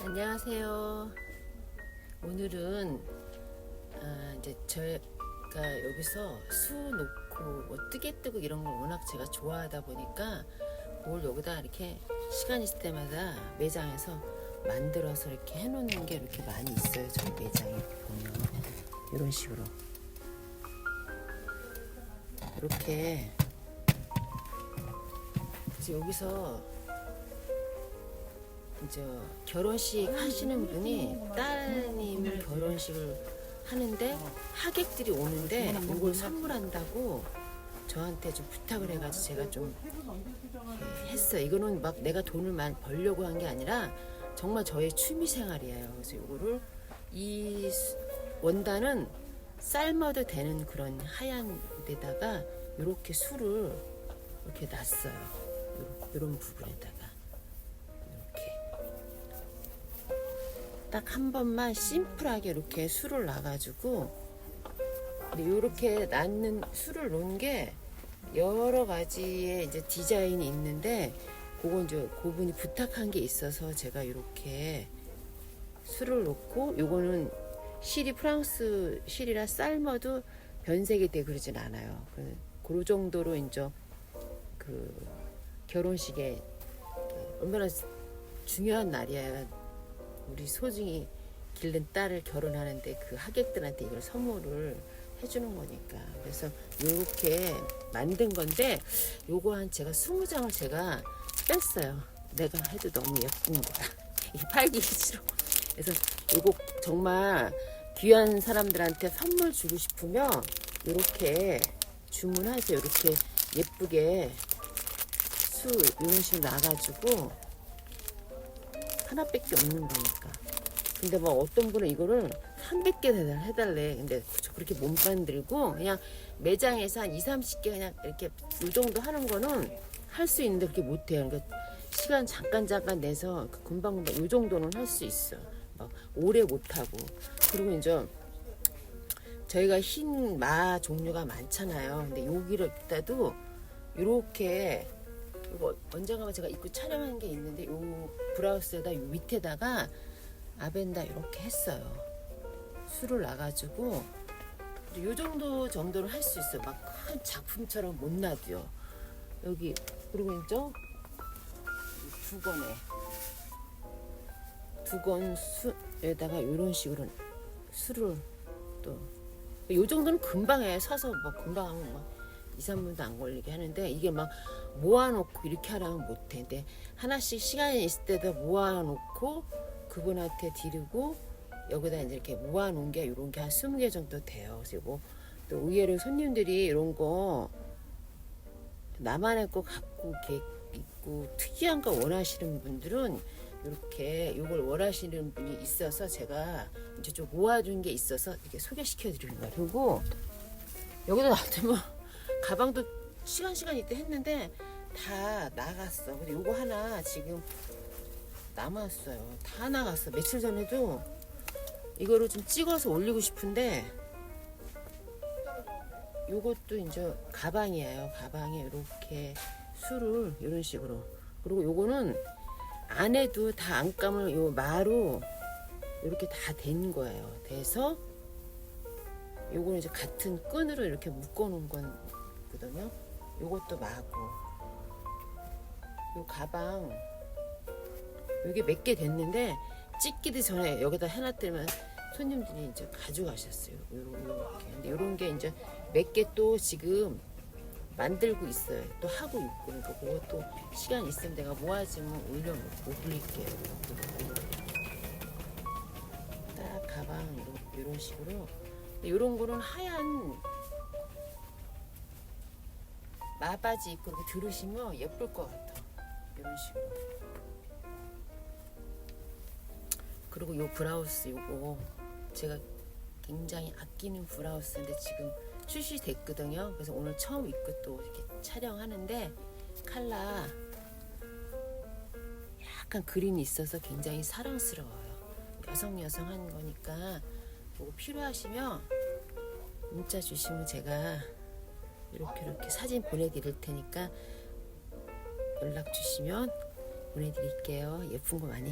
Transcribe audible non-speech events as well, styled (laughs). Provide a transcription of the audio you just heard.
안녕하세요. 오늘은 아, 이제 저희가 여기서 수 놓고 뭐 뜨개 뜨고 이런 걸 워낙 제가 좋아하다 보니까 뭘 여기다 이렇게 시간 있을 때마다 매장에서 만들어서 이렇게 해놓는 게 이렇게 많이 있어요. 저희 매장에 보면 이런 식으로 이렇게 여기서 이제 결혼식 하시는 분이 따님을 결혼식을 하는데 하객들이 오는데 이걸 선물한다고 저한테 좀 부탁을 해가지고 제가 좀 했어요. 이거는 막 내가 돈을 많이 벌려고 한 게 아니라 정말 저의 취미 생활이에요. 그래서 이거를 이 수- 원단은 삶아도 되는 그런 하얀 데다가 이렇게 술을 이렇게 놨어요. 이런 부분에다가 딱 한 번만 심플하게 이렇게 술을 놔가지고 이렇게 놨는 술을 놓은 게 여러 가지의 이제 디자인이 있는데 그건 이제 그분이 부탁한 게 있어서 제가 이렇게 술을 놓고 요거는 실이 프랑스 실이라 삶아도 변색이 돼 그러진 않아요. 그, 그 정도로 이제 그 결혼식에 얼마나 중요한 날이에요. 우리 소중히 길른 딸을 결혼하는데 그 하객들한테 이걸 선물을 해주는 거니까. 그래서 이렇게 만든 건데 요거 한 제가 20장을 제가 뺐어요. 내가 해도 너무 예쁜 거야. (laughs) 이 팔기 싫어. 그래서 요거 정말 귀한 사람들한테 선물 주고 싶으면 이렇게 주문하세요. 이렇게 예쁘게 수 이런 식으로 나가지고 하나밖에 없는 거니까. 근데 뭐 어떤 분은 이거를 300개 해달- 해달래. 근데 저 그렇게 못 만들고 그냥 매장에서 한 2, 30개 그냥 이렇게 이 정도 하는 거는 할 수 있는데 그렇게 못 해요. 그러니까 시간 잠깐 잠깐 내서 그 금방금방 이 정도는 할 수 있어. 막 오래 못 하고. 그리고 이제 저희가 흰 마 종류가 많잖아요. 근데 여기를 따도 이렇게 이거 언젠가 제가 입고 촬영한 게 있는데 요 브라우스에다 요 밑에다가 아벤다 이렇게 했어요. 술을 놔가지고 요 정도 정도를 할수 있어요. 막 큰 작품처럼 못 놔도요. 여기 그리고 이제 두 권에 두 권 수에다가 이런 식으로 술을 또요 정도는 금방 해 서서 뭐 금방 하면 막 2, 3분도 안 걸리게 하는데 이게 막 모아놓고 이렇게 하라면 못해. 근데 하나씩 시간이 있을 때도 모아놓고 그분한테 드리고 여기다 이제 이렇게 모아놓은 게 이런 게 한 20개 정도 돼요. 그리고 또 의외로 손님들이 이런 거 나만의 거 갖고 있고 특이한 거 원하시는 분들은 이렇게 이걸 원하시는 분이 있어서 제가 이제 좀 모아둔 게 있어서 이렇게 소개시켜 드리는 거예요. 그리고 여기다 놔두면 가방도 시간 시간 이때 했는데 다 나갔어. 근데 요거 하나 지금 남았어요. 다 나갔어. 며칠 전에도 이거를 좀 찍어서 올리고 싶은데 요것도 이제 가방이에요. 가방에 이렇게 술을 이런 식으로. 그리고 요거는 안에도 다 안감을 요 마로 이렇게 다 된 거예요. 돼서 요거는 이제 같은 끈으로 이렇게 묶어 놓은 거거든요. 요것도 마고. 요 가방 요게 몇 개 됐는데 찍기도 전에 여기다 해놨더면 손님들이 이제 가져가셨어요. 요런 요렇게. 근데 요런 게 이제 몇 개 또 지금 만들고 있어요. 또 하고 있고 그러니까 그것도 시간 있으면 내가 모아지면 올려놓고 올릴게요. 딱 가방 이런, 이런 식으로 이런 거는 하얀 마바지 입고 이렇게 들으시면 예쁠 것 같아. 이런 식으로. 그리고 요 브라우스 요거 제가 굉장히 아끼는 브라우스인데 지금 출시됐거든요. 그래서 오늘 처음 입고 또 이렇게 촬영하는데 칼라 약간 그림이 있어서 굉장히 사랑스러워요. 여성 여성 한 거니까 뭐 필요하시면 문자 주시면 제가 이렇게 이렇게 사진 보내드릴 테니까 연락 주시면 보내드릴게요. 예쁜 거 많이